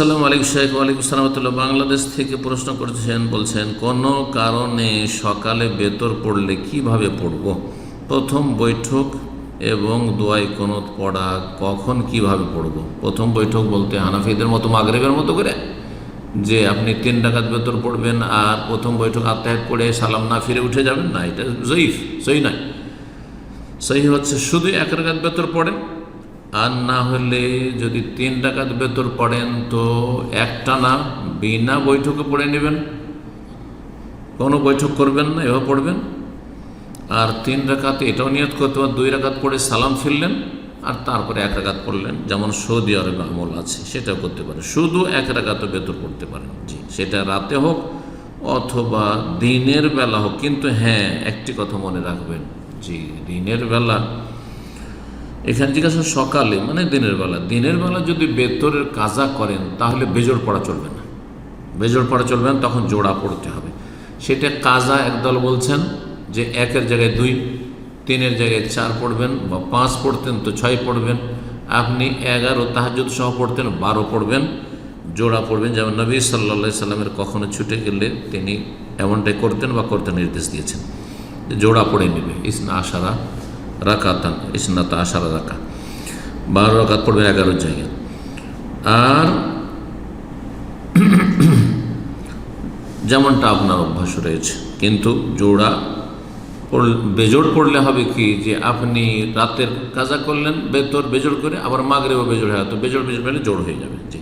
আসসালামু আলাইকুম শেখ ওয়ালাইকুম সালামতুল্লাহ বাংলাদেশ থেকে প্রশ্ন করছেন বলছেন, কোনো কারণে সকালে বেতর পড়লে কীভাবে পড়ব? প্রথম বৈঠক এবং দোয়াই কোনত পড়া কখন কীভাবে পড়ব? প্রথম বৈঠক বলতে হানাফিদের মতো, মাগরেবের মতো করে, যে আপনি তিন ডাকাত বেতর পড়বেন আর প্রথম বৈঠক আত্মাহাত পড়ে সালাম না ফিরে উঠে যাবেন না, এটা জয়ীফ সই নয়। সহি হচ্ছে শুধু এক রাকাত বেতর পড়েন আর না হলে যদি তিন ডাকাত বেতর পড়েন তো একটা না বিনা বৈঠকে পড়ে নেবেন। কোনো বৈঠক করবেন না, এভাবে পড়বেন। আর তিন রাকাতে এটাও নিয়ত করতে পারেন দুই রাকাত পড়ে সালাম ফিরলেন আর তারপরে এক রাকাত পড়লেন। যেমন সৌদি আরবে আমল আছে, সেটাও করতে পারেন। শুধু এক রাকাতও বেতর পড়তে পারেন। জি, সেটা রাতে হোক অথবা দিনের বেলা হোক, কিন্তু হ্যাঁ একটি কথা মনে রাখবেন। জি, দিনের বেলা এখানে জিজ্ঞাসা সকালে মানে দিনের বেলা। দিনের বেলা যদি বেতরের কাজা করেন, তাহলে বেজোড় পড়া চলবে না। বেজোড় পড়া চলবে না, তখন জোড়া পড়তে হবে। সেটা কাজা একদল বলছেন যে একের জায়গায় দুই, তিনের জায়গায় চার পড়বেন বা পাঁচ পড়তেন তো ছয় পড়বেন। আপনি এগারো তাহাজুদ সহ পড়তেন, বারো পড়বেন, জোড়া পড়বেন। যেমন নবী সাল্লা সাল্লামের কখনো ছুটে গেলে তিনি এমনটাই করতেন বা করতে নির্দেশ দিয়েছেন জোড়া পড়ে নেবে। ইসনা আশারা রাকাতান, ইসনাতা আশারা রাকা বারো রাকাত পড়বে এগারোর জায়গায়। আর যেমনটা আপনার অভ্যাস রয়েছে, কিন্তু জোড়া বেজোড় পড়লে হবে কি যে আপনি রাতের কাজা করলেন, বেতর বেজোড় করে, আবার মাগরেও বেজোড় হয়, তো বেজোড় বেজোড় পেলে জোড় হয়ে যাবে, জি।